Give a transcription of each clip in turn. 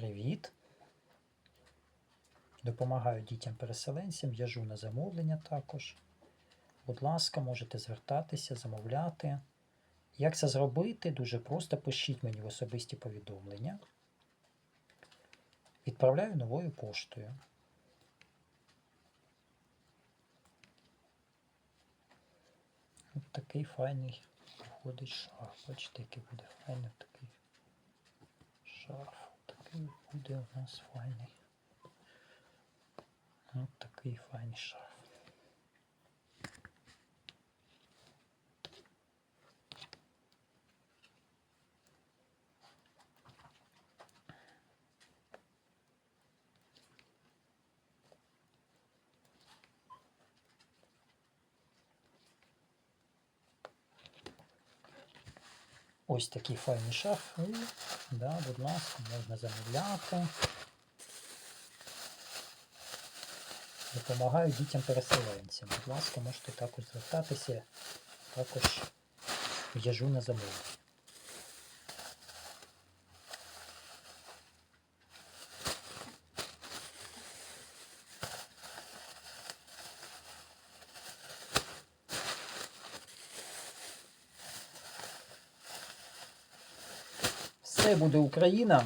Привіт. Допомагаю дітям-переселенцям, в'яжу на замовлення також. Будь ласка, можете звертатися, замовляти. Як це зробити? Дуже просто пишіть мені в особисті повідомлення. Відправляю новою поштою. От такий файний виходить шарф. Бачите, який буде файний такий шарф. Буде у нас файний. Ось такий файний шарф. Ось такий файний шарф. І, да, будь ласка, можна замовляти. Допомагаю дітям-переселенцям. Будь ласка, можете також звертатися, також в'яжу на замовлення. Все буде Україна.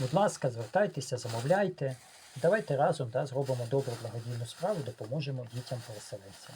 Будь ласка, звертайтеся, замовляйте. Давайте разом да, зробимо добру благодійну справу, допоможемо дітям-переселенцям.